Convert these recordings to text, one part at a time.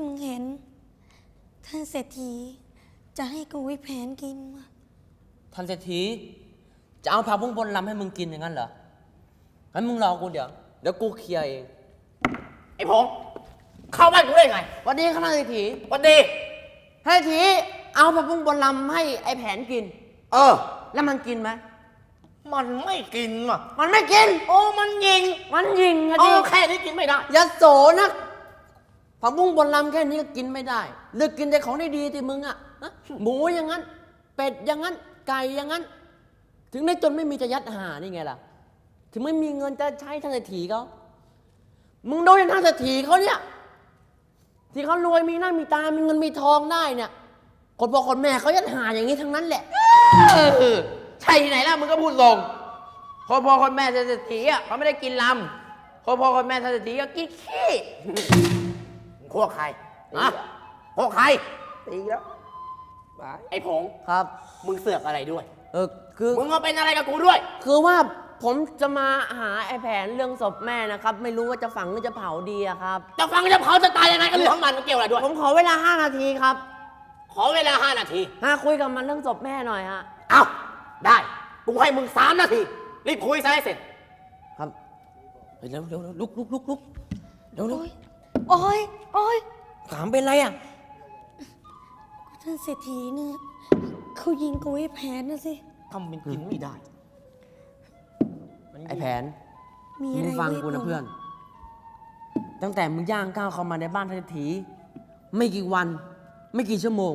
มึงเห็น ท่านเศรษฐี จะให้กูวิแผนกินวะท่านเศรษฐี จะเอาผักบุ้งบนลำให้มึงกินอย่างนั้นเหรองั้นมึงรอกูเดี๋ยว เดี๋ยวกูเคลียร์เอง ไอ้พงษ์เข้าบ้านกูได้ไงวันนี้ข้าเศรษฐีวันดี ท่านเศรษฐีเอาผักบุ้งบนลำให้ไอ้แผนกิน เออ แล้วมันกินไหม มันไม่กินว่ะมันไม่กิน โอ้มันยิงมันยิงอะโอ้ดิแค่นี้กินไม่ได้ยาโสนะ ผักบุ้งบนลำแค่นี้ก็กินไม่ได้เลือกกินแต่ของดีๆที่มึงอะฮะหมูอย่างนั้น เป็ดอย่างนั้น ไก่อย่างนั้น ถึงได้จนไม่มีจะยัดหานี่ไงล่ะ ถึงไม่มีเงินจะใช้ทางเศรษฐีเขามึงโดนอย่างทางเศรษฐีเขาเนี่ย ที่เขารวยมีหน้ามีตา มีเงินมีทองได้เนี่ยคนพ่อคนแม่เขายัดหาอย่างนี้ทั้งนั้นแหละเออใช่ที่ไหนล่ะมึงก็พูดตรงคนพ่อคนแม่เศรษฐีอะเขาไม่ได้กินลำคนพ่อคนแม่เศรษฐีก็กินขี้ โคตรใครอะโคตรใคร ตีแล้วไอ้ผงษ์ครับ มึงเสือกอะไรด้วย เออคือมึงมาเป็นอะไรกับกูด้วย คือว่าผมจะมาหาไอ้แผนเรื่องศพแม่นะครับ ไม่รู้ว่าจะฝังหรือจะเผาดีอะครับ จะฟังจะเผาจะตายยังไงก็เรื่องของมันมันเกี่ยวอะไรด้วย ผมขอเวลา 5 นาทีครับขอเวลาห้านาทีหาคุยกับมันเรื่องศพแม่หน่อยฮะ เอา ได้ กูให้มึงสามนาที รีบคุยซะให้เสร็จ ครับเฮ้ยเร็วเร็วเร็วลุกลุกลุกลุกเร็วเร็ว โอ้ยโอ้ยโอ้ยถามเป็นไรอะท่านเศรษฐีเนี่ยเขายิงกูวิแผนนะสิ ทำเป็นกินไม่ได้ ไอ้แผน มีมึอะไรงฟังกูวนะทเพื่อน ตั้งแต่มึงย่างก้าวเข้ามาในบ้านท่านเศรษฐีไม่กี่วัน ไม่กี่ชั่วโมง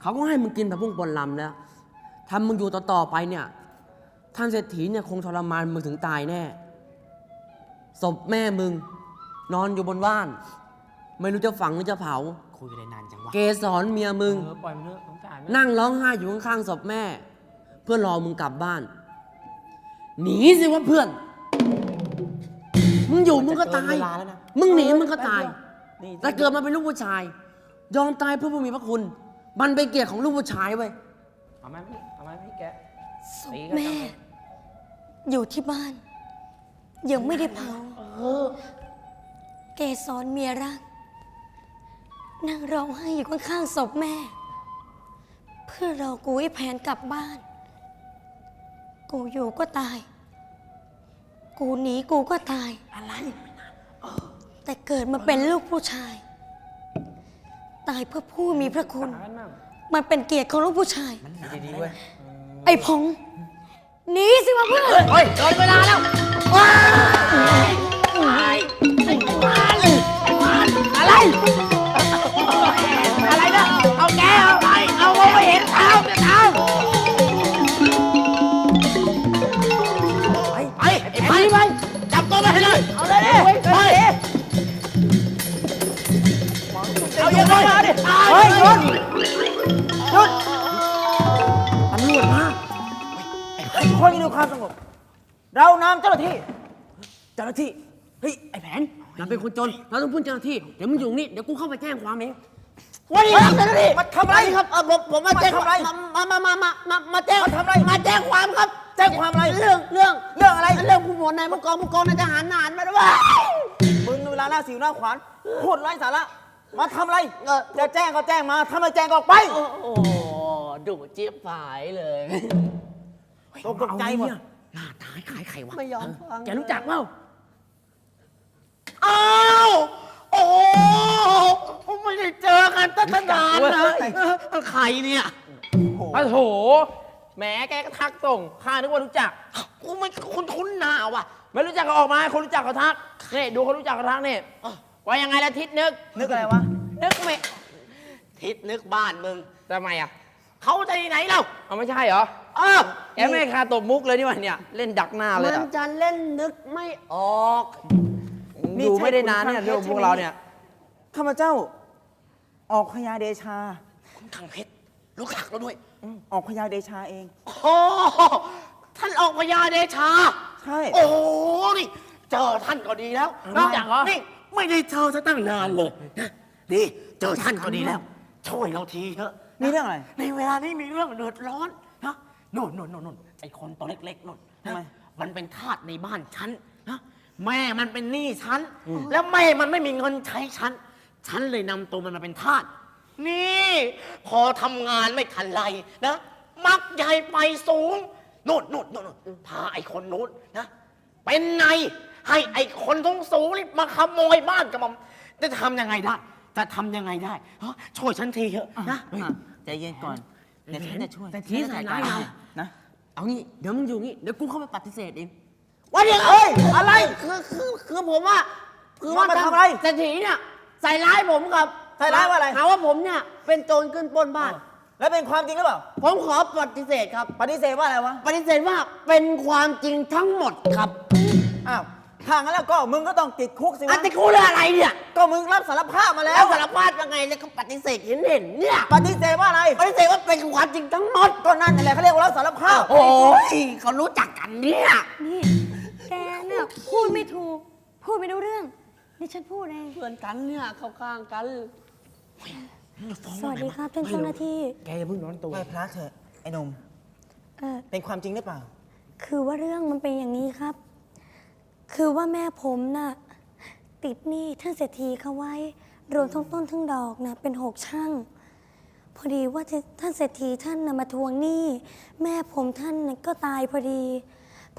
เขาก็ให้มึงกินผักบุ้งปนลำแล้วทำมึงอยู่ต่อๆไปเนี่ย ท่านเศรษฐีเนี่ยคงทรมานมึงถึงตายแน่ ศพแม่มึง นอนอยู่บนบ้าน ไม่รู้จะฝังหรือจะเผา คุยกันได้นานจังวะเกสรเมียมึง เออปล่อยมันเถอะสงสารมันนั่งร้องไห้อยู่ข้างๆศพแม่ เพื่อรอมึงกลับบ้าน หนีสิวะเพื่อน มึงอยู่มึงก็ตาย เวลาแล้วนะมึงหนีมึงก็ตาย นี่แต่เกิดมาเป็นลูกผู้ชาย ยอมตายเพื่อผู้มีพระคุณ มันเป็นเกียรติของลูกผู้ชายเว้ยเอาไหมพี่เอาไหมพี่แกศตีพกันแม่ จังเลยอยู่ที่บ้าน ยังไม่ได้เผาเก สรเมียรัก นั่งร้องไห้อยู่ข้างๆศพแม่ เพื่อรอกูวิแผนกลับบ้าน กูอยู่ก็ตาย กูหนีกูก็ตาย อะไรแต่เกิดมาเป็นลูกผู้ชาย ตายเพื่อผู้มีพระคุณหากันมั่งมันเป็นเกียรติของลูกผู้ชาย ดีๆเว้ยไอ้พงษ์หนีสิวะเพื่อน เฮ้ยเกินเวลาแล้ว ว้าย อะไรอะไรนะเอาแกเอาไปเอามองไม่เห็นเท้าเนี่ยเท้าไปไปไอ้ไปไปจับตัวมาให้เลยเอาเลยดิไปเอาอย่างไรมาดิเฮ้ยหยุดหยุดตำรวจมาคนอยู่ความสงบ เรานำเจ้าหน้าที่ เจ้าหน้าที่เฮ้ยไอ้แผน เราเป็นคนจน เราต้องพึ่งเจ้าหน้าที่ เดี๋ยวมึงอยู่นี่ เดี๋ยวกูเข้าไปแจ้งความเอง วันนี้เจ้าหน้าที่มาทำอะไรครับเออผมผมมาแจ้งทำอะไรมามามามามามาแจ้งมาทำอะไรมาแจ้งความครับ แจ้งความอะไร เรื่องเรื่องเรื่องอะไร เรื่องผู้หมวดนายผู้กองผู้กองนายทหารนานมาด้วยมึงเวลาหน้าสิวหน้าขวานพูดไร้สาระ มาทำอะไรเออจะแจ้งก็แจ้งมาทำอะไรแจ้งก็ออกไป โอ้โหดุเจี๊ยบฝายเลยตกตกใจหมดหน้าตายขายไข่วะไม่ยอมฟังแกรู้จักเปล่า ไม่ได้เจอกันตั้งนานเลยใครเนี่ยโอ้โหแหมแกก็ทักส่งข้านึกว่ารู้จัก กูไม่คุ้นคุ้นๆหน้าว่ะ ไม่รู้จักก็ออกมาให้คนรู้จักเขาทักนี่ดูคนรู้จักเขาทักนี่ว่ายังไงละทิศนึก นึกอะไรวะ นึกไม่ทิศนึกบ้านมึงทำไมอะเขาจะที่ไหนเราเอาไม่ใช่เหรอเออแกไม่คาตบมุกเลยนี่หว่าเนี่ย เล่นดักหน้าเลยมันจะเล่นนึกไม่ออกดูไม่ได้นานเนี่ยเรื่องพวกเราเนี่ยข้าพเจ้า ออกพญาเดชาทางเพชรรู้จักเราด้วยออกพญาเดชาเอง โอ้ท่านออกพญาเดชา ใช่ โอ้นี่เจอท่านก็ดีแล้วรู้จักเหรอนี่ไม่ได้เจอซะตั้งนานเลยนะนี่เจอท่านก็ดีแล้ว ช่วยเราทีเถอะมีเรื่องอะไร ในเวลานี้มีเรื่องเดือดร้อนนะนู่นนู่นนู่นนู่นไอ้คนตัวเล็กๆนู่นทำไมนะมันเป็นทาสในบ้านฉันนะแม่มันเป็นหนี้ฉัน แล้วแม่มันไม่มีเงินใช้ฉัน ฉันเลยนำตัวมันมาเป็นทาส นี่ พอทำงานไม่ทันไรนะ มักใหญ่ไปสูงนู่นนู่นนู่นนู่นพาไอ้คนนู้นนะ เป็นไงให้ไอ้คนสูงสูงนี่มาขโมยบ้านกับมันจะทำยังไงได้ จะทำยังไงได้ฮะช่วยฉันทีเถอะนะ อะใจเย็นก่อนเดี๋ยวฉันจะช่วยแต่ที่ฉันจะใส่ร้ายเราให้นะ เอางี้ เดี๋ยวมึงอยู่งี้ เดี๋ยวกูเข้าไปปฏิเสธเอง ว่าเดี๋ยวเฮ้ยอะไร คือคือคือผมว่าคือว่ามาทำอะไร เศรษฐีเนี่ย ใส่ร้ายผมครับใส่ร้ายว่าอะไร หาว่าผมเนี่ยเป็นโจรขึ้นปล้นบ้าน แล้วเป็นความจริงหรือเปล่า ผมขอปฏิเสธครับ ปฏิเสธว่าอะไรวะ ปฏิเสธว่าเป็นความจริงทั้งหมดครับอ้าวถ้างั้นแล้วก็มึงก็ต้องติดคุกสิอัวะนติคูเรื่องอะไรเนี่ยก็มึงรับสารภาพมาแล้แล้ววสารภาพยังไงแล้วก็ปฏิเสธเห็นเห็นๆเนี่ยปฏิเสธว่าอะไร ปฏิเสธว่าเป็นความจริงทั้งหมดก็นั่นแหละเขาเรียกว่ารับสารภาพ โอ้ยเขารู้จักกันเนี่ย นี่ แกเนี่ยพูดไม่ถูก พูดไม่รู้เรื่อง นี่ฉันพูดเอง เพื่อนกันเนี่ยเข้าข้างกัน สวัสดีครับท่านเจ้าหน้าที่ แกอย่าเพิ่งนอนตัว ไหว้พระเถอะไอ้หนม เออเป็นความจริงหรือเปล่า คือว่าเรื่องมันเป็นอย่างนี้ครับ คือว่าแม่ผมน่ะติดหนี้ท่านเศรษฐีเขาไว้ รวมทั้งต้นทั้งดอกนะเป็นหกช่าง พอดีว่าท่านเศรษฐีท่านนะมาทวงหนี้ แม่ผมท่านน่ะก็ตายพอดี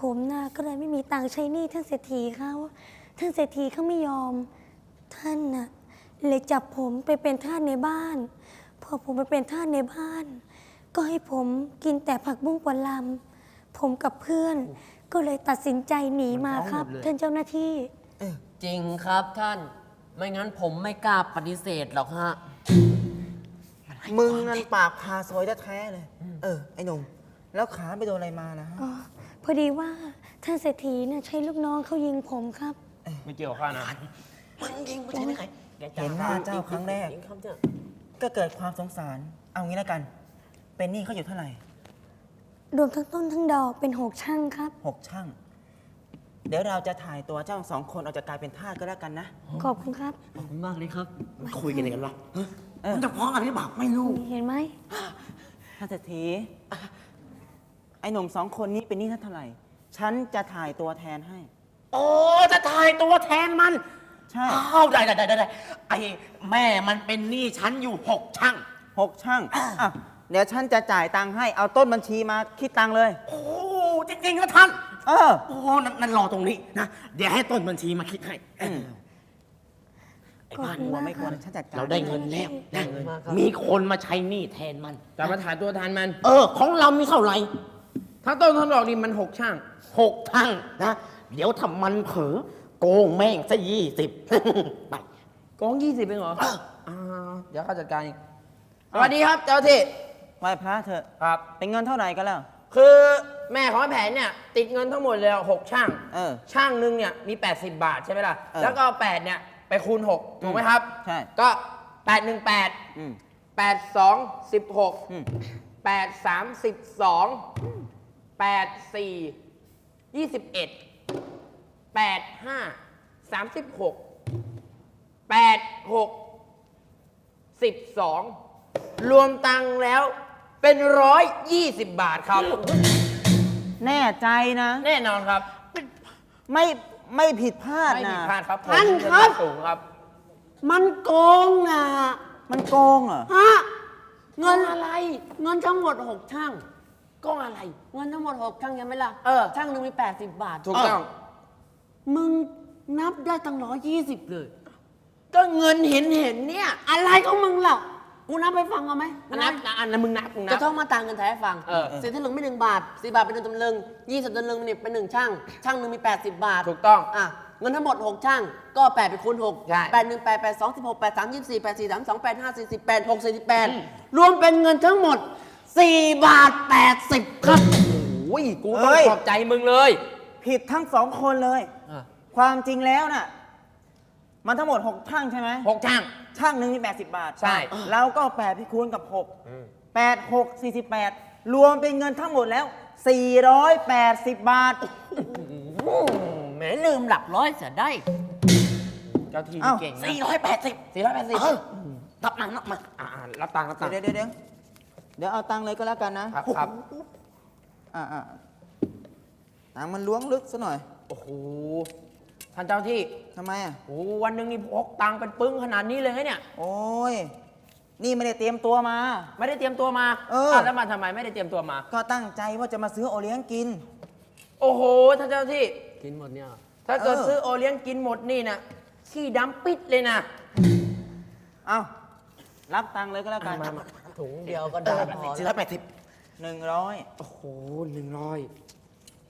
ผมน่ะก็เลยไม่มีตังค์ใช้หนี้ท่านเศรษฐีเขา ท่านเศรษฐีเขาไม่ยอม ท่านน่ะเลยจับผมไปเป็นทาสในบ้าน พอผมไปเป็นทาสในบ้าน ก็ให้ผมกินแต่ผักบุ้งปลาลำผมกับเพื่อน ก็เลยตัดสินใจหนีมาครับ ท่านเจ้าหน้าที่ จริงครับท่าน ไม่งั้นผมไม่กล้าปฏิเสธหรอกฮะ มึงนั่นปากพาซอยแท้ๆเลย เออ ไอ้หนุ่ม แล้วขาไปโดนอะไรมานะฮะ อ๋อพอดีว่าท่านเศรษฐีเนี่ยใช้ลูกน้องเขายิงผมครับ ไม่เกี่ยวข้านะ มันยิงไม่ใช่ไหมใครแกจะเห็นหน้าเจ้าครั้งแรกยิงคำเจ้าก็เกิดความสงสาร เอางี้แล้วกัน เป็นหนี้เขาอยู่เท่าไหร่รวมทั้งต้นทั้งดอกเป็นหกช่างครับ หกช่าง เดี๋ยวเราจะถ่ายตัวเจ้าสองคนออกจากกลายเป็นทาสก็แล้วกันนะ ขอบคุณครับ ขอบคุณมากเลยครับ มันคุยกันยังไงกันวะฮะเออ มันจะพ้องกันหรือเปล่าไม่รู้ เห็นไหม ท่านเศรษฐีไอ้หนุ่มสองคนนี้เป็นหนี้ท่านเท่าไหร่ ฉันจะถ่ายตัวแทนให้ โอ้จะถ่ายตัวแทนมันใช่ อ้าวได้ได้ได้ได้ไอ้แม่มันเป็นหนี้ฉันอยู่หกช่างหกช่างอะเดี๋ยวฉันจะจ่ายตังค์ให้ เอาต้นบัญชีมาคิดตังค์เลย โอ้จริงๆนะท่าน เออ โอ้นั่นนั่นรอตรงนี้นะ เดี๋ยวให้ต้นบัญชีมาคิดให้ไอ้ขอบบ้านคุณกลัวมากไม่คกลัวรับฉันจัดการ เราได้เงินแล้วนะมากครับมีคนมาใช้หนี้แทนมันจะมาถ่ายตัวแทนมัน เออ ของเรามีเท่าไหร่ถ้าต้นทั้งดอกนี่มันหกช่างหกช่างนะ เดี๋ยวถ้ามันเผลอโกงแม่งซะยี่สิบ ไปโกงยี่สิบเองเหรออ่าเดี๋ยวข้าจัดการเองสวัสดีครับเจ้าที่ไหว้พระเถอะครับ เป็นเงินเท่าไหร่กันแล้ว คือแม่ของไอ้แผนเนี่ย ติดเงินทั้งหมดเลยหกช่างเออช่างหนึ่งเนี่ยมี 80 บาทใช่ไหมล่ะ เออแล้วก็เอา8เนี่ย ไปคูณ6ถูกไหมครับใช่ก็8 1 8อืม8 2 16อืม 8 3 12 8 4 21 8 5 36 8 6 12รวมตังค์แล้วเป็นร้อยยี่สิบบาทครับ แน่ใจนะ แน่นอนครับ ไม่ไม่ผิดพลาดไม่นะผิดพลาดครับผมท่านครับ สูงครับ มันโกงอะมันโกงเหรอ ฮะเงินอะไร เงินทั้งหมดหกช่างโกงอะไร เงินทั้งหมดหกช่างยังไหมล่ะเออ ช่างหนึ่งมีแปดสิบบาทถูกต้อง เมึงนับได้ตั้งร้อยยี่สิบเลย ก็เงินเห็นเห็นๆเนี่ย อะไรของมึงล่ะกูนับไปฟังเอาไหมอันนับนะอันนั้นมึงนับมึงนัจะบ ต้องมาต่างกันแท้ให้ฟังเออ สิทธิลึงไม่หนึ่งบาทสี่บาทเป็นหนึ่งตำลึงยี่สิบตำลึงนี่เป็นหนึ่งช่าง ช่างหนึ่งมีแปดสิบบาท ถูกต้อง อะเงินทั้งหมด 6 ช่าง ก็8ไปคูณ6ใช่8 1 8 8 2 16 8 3 24 8 4 3 2 8 5 4 8 6 48รวมเป็นเงินทั้งหมด 4 บาท 80 ครับ โอ้ยกูต้องเฮ้ย ขอบใจมึงเลย ผิดทั้งสองคนเลย อะความจริงแล้วน่ะ มันทั้งหมด 6 ช่างใช่ไหมหกช่าง ช่างหนึ่งนี่80 บาทใช่ เราก็เอา8พี่คูณกับ6 8 6 48 รวมเป็นเงินทั้งหมดแล้ว 480 บาทแหมลืมหลักร้อยเสียได้เจ้าที่อ้าวเก่งนะสี่ร้อยแปดสิบสี่ร้อยแปดสิบตับหนังนับมาอ่ารับตังค์รับตังค์เดี๋ยวเดี๋ยวเดี๋ยวเดี๋ยวเอาตังค์เลยก็แล้วกันนะครับครับ อ่าอ่า ตังค์มันล้วงลึกซะหน่อยโอ้โหท่านเจ้าที่ทำไมอะโอ้โหวันหนึ่งนี่พกตังค์เป็นปึ้งขนาดนี้เลยไงเนี่ย โอ้ย นี่ไม่ได้เตรียมตัวมา ไม่ได้เตรียมตัวมาเอออะแล้วมาทำไมไม่ได้เตรียมตัวมา ก็ตั้งใจว่าจะมาซื้อโอเลี้ยงกิน โอ้โหท่านเจ้าที่ กินหมดเนี่ย ถ้าเกิดเออ ซื้อโอเลี้ยงกินหมดนี่นะขี้ดำปิดเลยนะเอารับตังค์เลยก็แล้วกันมามาถุงเดียวก็ได้พอสี่แล้ร้อวยแปดสิบหนึ่งร้อยโอ้โหหนึ่งร้อย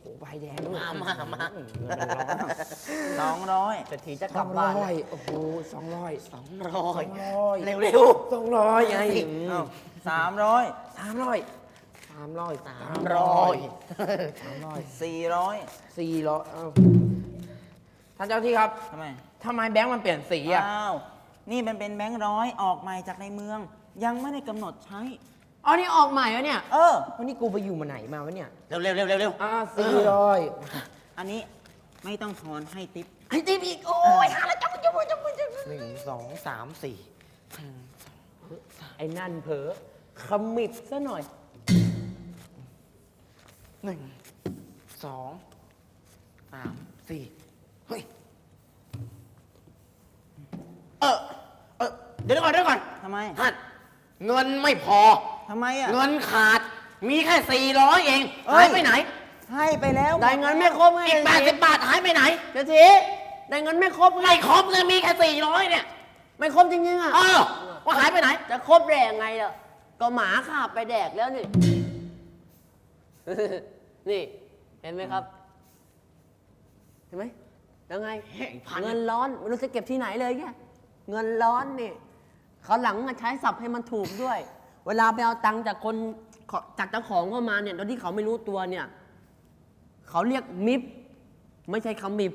โอ้โหใบแดงด้วยมามามาสองร้อยจะทีจะสกลัอบงบ้านร้อยโอ้โหสองร้อยสองร้อยสองร้อยเร็วเร็วสองร้อยไงเอาสามร้อยสามร้อยสามร้อยสามร้อยสามร้อยสี่ร้อยสี่ร้อยเอ้าท่านเจ้าที่ครับทำไมทำไมแบงค์มันเปลี่ยนสีอะ อ้าว นี่มันเป็นแบงค์ร้อยออกใหม่จากในเมือง ยังไม่ได้กำหนดใช้ อ๋อนี่ออกใหม่แล้วเนี่ยเออ วันนี้กูไปอยู่มาไหนมาวะเนี่ย เร็วเร็วเร็วเร็วเร็วอ่าสี่ร้อยอันนี้ไม่ต้องทอนให้ติปให้ตีอีกโอ้ยหาแล้วจับจับจับจับหนึ่งสองสามสี่ไอ้นั่นเผลอขมิบซะหน่อย หนึ่งสองสามสี่เฮ้ยเออเออเดี๋ยวก่อนเดี๋ยวก่อนทำไมท่านเงินไม่พอ ทำไมอะ เงินขาด มีแค่สี่ร้อยเองเอ้ย หายไปไหน ให้ไปแล้วได้เงินไม่ครบไงอีกแปดสิบบาทหายไปไหนเจะทีได้เงินไม่ครบไง ไม่ครบเลยมีแค่สี่ร้อยเนี่ยไม่ครบจริงๆอะ เออว่าหายไปไหน จะครบได้ยังไงล่ะ ก็หมาขาบไปแดกแล้วนี่ นี่ เห็นไหมครับ เห็นไหมยังไง เฮ้ยพัน เงินร้อนไม่รู้จะเก็บที่ไหนเลยแกเงินร้อนนี่เขาวหลังมาใช้ศัพท์ให้มันถูกด้วย เวลาไปเอาตังค์จากคนขอจากเจ้าของเข้ามาเนี่ยโดยที่เขาไม่รู้ตัวเนี่ย เขาเรียกมิฟไม่ใช่คำมิบ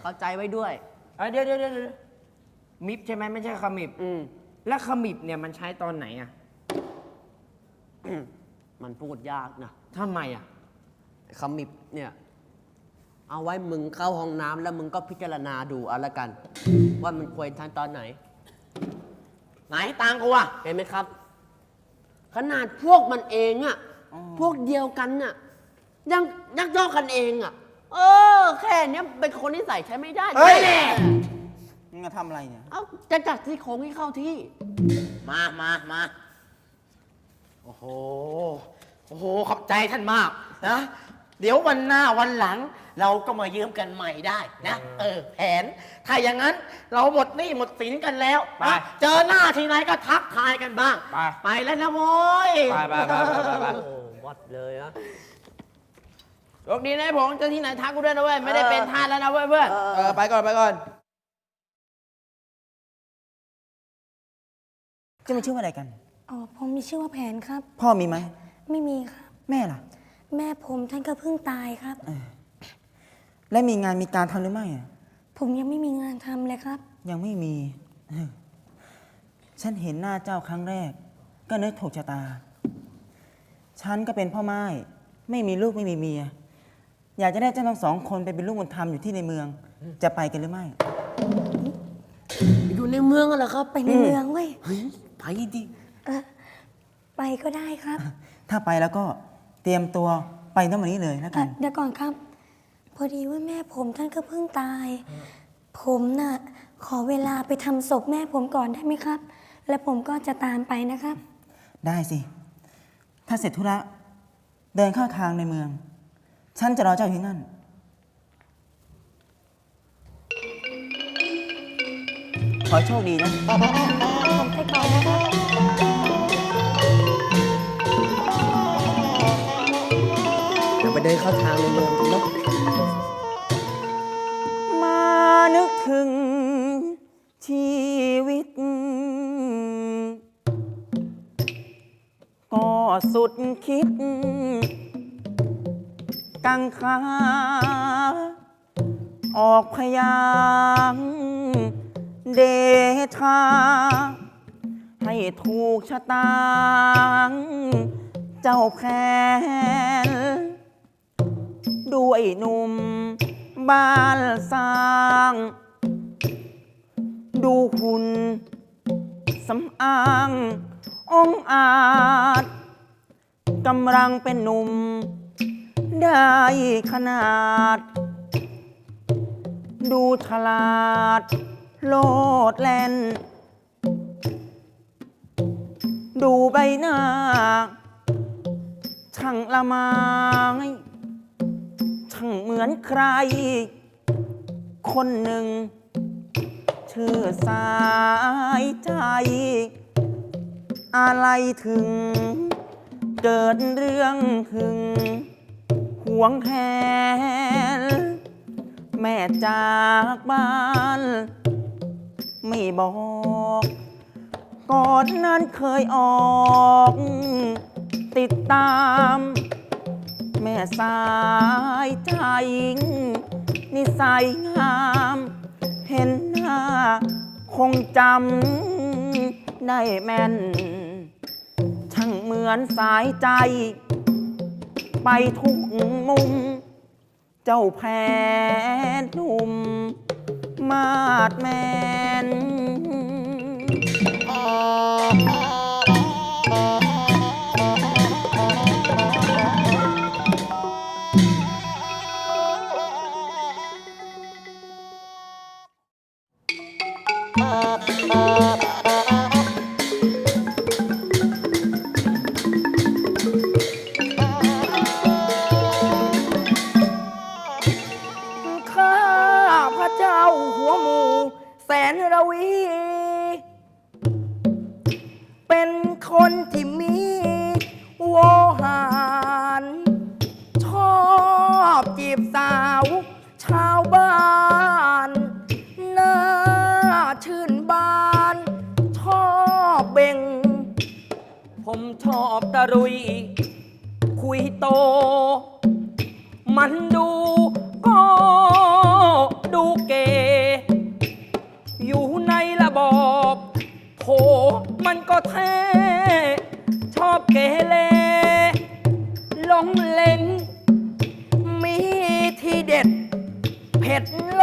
เข้าใจไว้ด้วย เอ้ยเดี๋ยวเดี๋ยวเดี๋ยวเดี๋ยวมิบใช่ไหมไม่ใช่ขมิบ อืม แล้วขมิบเนี่ยมันใช้ตอนไหนอะมันพูดยากนะทำไมอะคำมิบเนี่ย เอาไว้มึงเข้าห้องน้ำแล้วมึงก็พิจารณาดูเอาละกัน ว่ามันควรทานตอนไหน ไหนตังค์กูอะเห็นไหมครับ ขนาดพวกมันเองอะพวกเดียวกันน่ะยังยักยอกกันเองอะเออ แค่เนี้ยเป็นคนที่ใส่ใช้ไม่ได้เฮ้ย แน่มึงจะทำอะไรเนี่ยเอาจะจัดที่โครงให้เข้าที่ มามามาโอ้โห โอ้โห ขอบใจท่านมากนะ เดี๋ยววันหน้าวันหลัง เราก็มายืมกันใหม่ได้นะเออแผน ถ้าอย่างนั้นเราหมดหนี้หมดสินกันแล้วไปนะเจอหน้าทีไหนก็ทักทายกันบ้าง ไปไปแล้วนะโว้ยไปไปไปไปไปไป โอ้วัดเลยนะ โชคดีนะผมเจอที่ไหนทักกูด้วยนะเว้ยไม่ได้เป็นทาสแล้วนะเว้ยเพื่อน เออเออไปก่อนไปก่อน จะมีชื่อว่าอะไรกัน อ๋อผมมีชื่อว่าแผนครับ พ่อมีไหมไม่มีครับ แม่ล่ะ แม่ผมท่านก็เพิ่งตายครับ และมีงานมีการทำหรือไม่อะผมยังไม่มีงานทำเลยครับ ยังไม่มีเออฉันเห็นหน้าเจ้าครั้งแรก ก็นึกถูกชะตา ฉันก็เป็นพ่อไม้ไม่มีลูกไม่มีเมีย อยากจะได้เจ้าทั้งสองคนไปเป็นลูกบุญธรรมอยู่ที่ในเมือง จะไปกันหรือไม่ อยู่ในเมืองเหรอครับ ไปในเมืองเว้ย เฮ้ยไปดิเออไปก็ได้ครับ ถ้าไปแล้วก็ เตรียมตัวไปตั้งวันนี้เลยแล้วเอ่กัอนเดี๋ยวก่อนครับ พอดีว่าแม่ผมท่านก็เพิ่งตาย ผมน่ะขอเวลาไปทำศพแม่ผมก่อนได้ไหมครับ แล้วผมก็จะตามไปนะครับ ได้สิ ถ้าเสร็จธุระเดินเข้าทางในเมือง ฉันจะรอเจ้าอยู่ที่นั่น ขอให้โชคดีนะ ผมไปก่อนนะครับ เดินเข้าทางในเมืองเนาะมานึกถึงชีวิต ก็สุดคิด กังขาออกพยางเดชาให้ถูกชะตา เจ้าแพ้ ด้วยหนุ่มบ้านสร้าง ดูหุ่นสำอาง องอาจกำลังเป็นหนุ่ม ได้ขนาด ดูฉลาด โลดแล่น ดูใบหน้าช่างละไม้ ช่างเหมือนใคร คนหนึ่ง ชื่อสายใจ อะไรถึง เกิดเรื่องหึงหวงแหน แม่จากบ้าน ไม่บอก ก่อนนั้นเคยออก ติดตาม สายใจนิสัยงาม เห็นหน้า คงจำได้แม่น ช่างเหมือนสายใจ ไปทุกมุม เจ้าแพนหนุ่ม มาดแมนข้ Ah. โห มันก็เท่ชอบเกเรลงเล่น มีที่เด็ด เผ็ดโล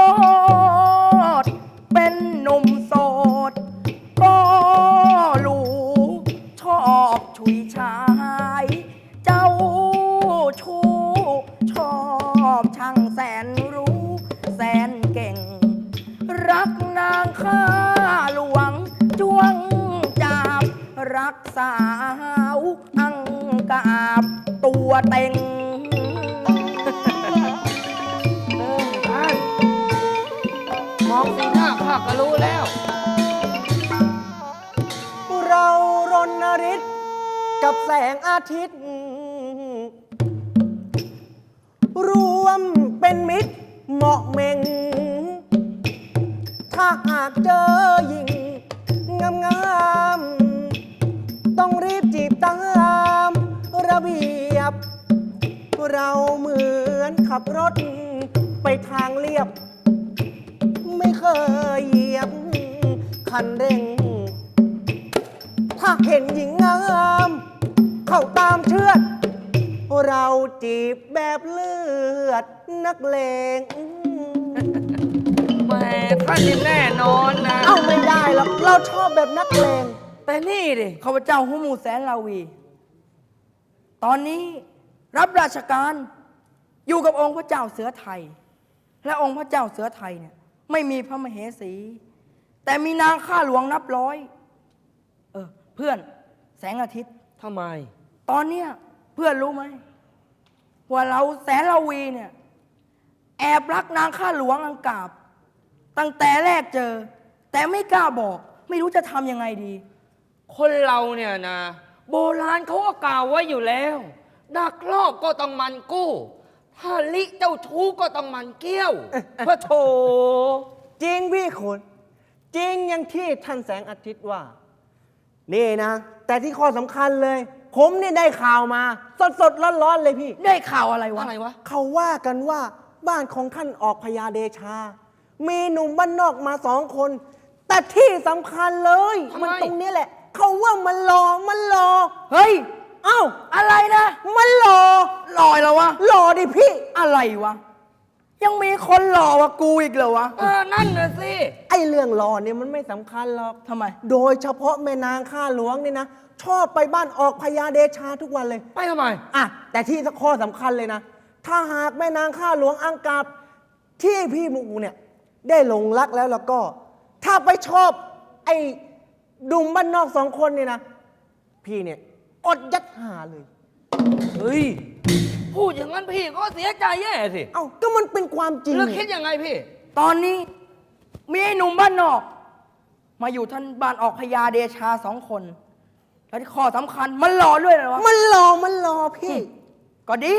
ฤทธิ์กับแสงอาทิตย์ รวมเป็นมิตรเหมาะเมง ถ้าหากเจอหญิงงามงามต้องรีบจีบตามระเบียบ เราเหมือนขับรถไปทางเรียบ ไม่เคยเหยียบคันเร่ง ถ้าเห็นหญิงงาม เข้าตามเชือด เราจีบแบบเลือดนักเลง แหม่ท่านนี่แน่นอนนะเอ้าไม่ได้หรอกเราชอบแบบนักเลง แต่นี่ดิข้าพเจ้าหัวหมูแสนลาวี ตอนนี้รับราชการอยู่กับองค์พระเจ้าเสือไทย และองค์พระเจ้าเสือไทยเนี่ย ไม่มีพระมเหสี แต่มีนางข้าหลวงนับร้อย เออ เพื่อนแสงอาทิตย์ ทำไม ตอนเนี้ยเพื่อนรู้ไหมว่าเราแสนลาวีเนี่ย แอบรักนางข้าหลวงอังกาบ ตั้งแต่แรกเจอ แต่ไม่กล้าบอก ไม่รู้จะทำยังไงดี คนเราเนี่ยนะ โบราณเขาก็กล่าวไว้อยู่แล้ว ดักลอบก็ต้องมันกู้ ถ้าลิเจ้าชู้ก็ต้องมันเกี้ยวพระโถ จริงพี่ขุนจริงอย่างที่ท่านแสงอาทิตย์ว่า นี่นะ แต่ที่ข้อสำคัญเลย ผมนี่ได้ข่าวมา สดสดๆร้อนๆเลยพี่ ได้ข่าวอะไรวะ อะไรวะ เขาว่ากันว่าบ้านของท่านออกพญาเดชา มีหนุ่มบ้านนอกมาสองคนแแต่ที่สำคัญเลยทำไมมันตรงนี้แหละ เขาว่ามันหลอมันหลอเฮ้ย เอ้า อะไรนะ มันหลอหล่อแล้ววะ หลอดิพี่ อะไรวะ ยังมีคนหล่อกว่ากูอีกเหรอวะ เออ นั่นน่ะสิ ไอ้เรื่องหลอเนี่ยมันไม่สำคัญหรอก ทำไม โดยเฉพาะแม่นางข้าหลวงเนี่ยนะ ชอบไปบ้านออกพญาเดชาทุกวันเลย ไปทำไม อะ แต่ที่ข้อสำคัญเลยนะ ถ้าหากแม่นางข้าหลวงอังกาบที่พี่หมูเนี่ย ได้หลงรักแล้วแล้วก็ ถ้าไปชอบ ไอ้ดุมบ้านนอกสองคนเนี่ยนะ พี่เนี่ย อดยัดหาเลย เฮ้ย พูดอย่างนั้นพี่ก็เสียใจแย่สิ เอ้าก็มันเป็นความจริงแล้วนี่คิดยังไงพี่ ตอนนี้ มีไอ้หนุ่มบ้านนอก มาอยู่ท่านบ้านออกพญาเดชาสองคน แล้วที่ข้อสำคัญมันหล่อด้วยเหรอวะ มันหลอมันหลอพี่ ก็ดี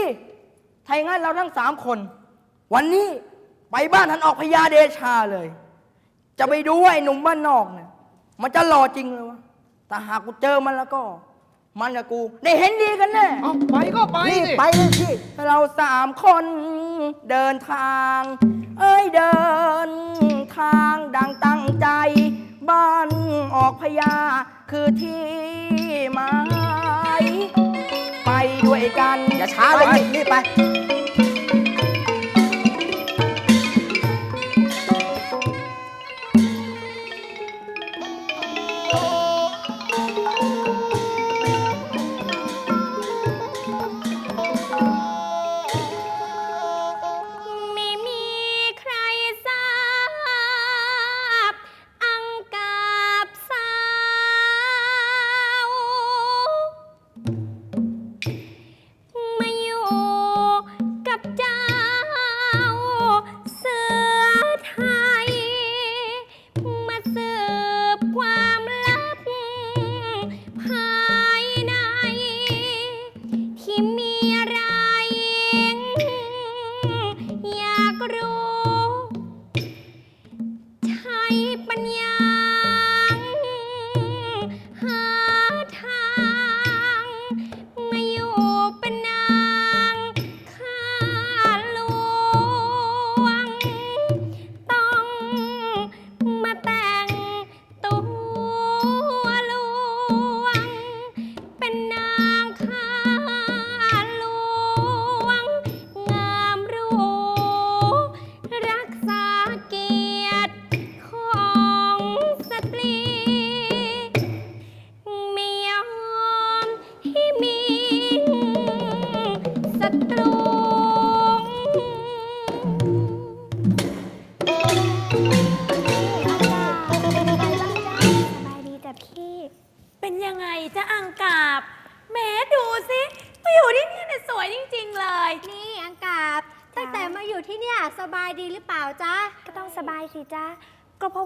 ถ้าอย่างนั้นเราทั้งสามคน วันนี้ไปบ้านท่านออกพญาเดชาเลย จะไปดูว่าไอ้หนุ่มบ้านนอกเนี่ยมันจะหล่อจริงเลยวะแต่หากกูเจอมันแล้วก็ มันกับกูได้เห็นดีกันแน่เอาไปก็ไปนี่สิ ไปเลยพี่เราสามคนเดินทาง เอ้ยเดินทางดังตั้งใจ บ้านออกพญาคือที่หมายไปด้วยกันอย่าช้าเลยพี่รีบไป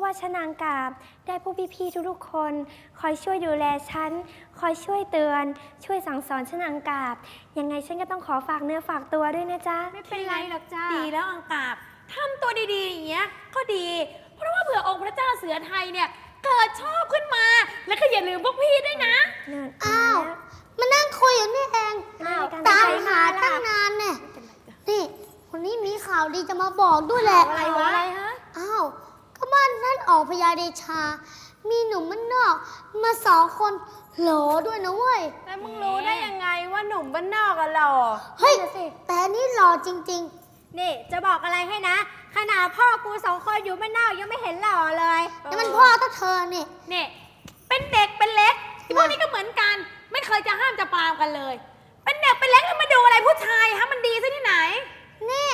ว่าฉันอังกาบ ได้ผู้พี่ๆทุกๆคน คอยช่วยดูแลฉัน คอยช่วยเตือน ช่วยสั่งสอนฉันอังกาบ ยังไงฉันก็ต้องขอฝากเนื้อฝากตัวด้วยนะจ๊ะ ไม่เป็นไรหรอกจ้ะดีแล้วอังกาบทำตัวดีๆอย่างเงี้ยก็ดี เพราะว่าเผื่อองค์พระเจ้าเสือไทยเนี่ยเกิดชอบขึ้นมา แล้วก็อย่าลืมพวกพี่ด้วยนะอ้าวมานั่งคุยอยู่นี่เองตามหาตั้งนานเนี่ยนี่วันนี้มีข่าวดีจะมาบอกด้วยแหละอะไรวะอ้าวก็ บ้านท่านออกพญาเดชา มีหนุ่มมันนอก มาสองคนหล่อด้วยนะเว้ย แล้วมึงรู้ได้ยังไงว่าหนุ่มบ้านนอกอะหล่อเฮ้ย แต่นี่หล่อจริง นี่จะบอกอะไรให้นะ ขนาดพ่อกูสองคนอยู่บ้านนอกยังไม่เห็นหล่อเลยๆแต่มันพ่อถ้าเธอเนี่ย เนี่ยเป็นเด็กเป็นเล็กที่พวกนี้ก็เหมือนกัน ไม่เคยจะห้ามจะปรามกันเลย เป็นเด็กเป็นเล็กแล้วมาดูอะไรผู้ชายฮะมันดีซะที่ไหน นี่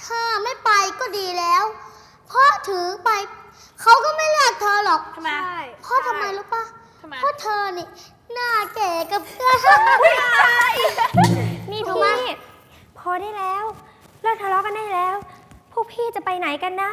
เธอไม่ไปก็ดีแล้วเพราะถือไป เขาก็ไม่เลือกเธอหรอกทำไมเพราะทำไมรู้ปะทำไมเพราะเธอนี่หน้าแก่กับเพื่อนนี่ถูกพี่ไหมพอได้แล้ว เลิกทะเลาะกันได้แล้ว พวกพี่จะไปไหนกันนะ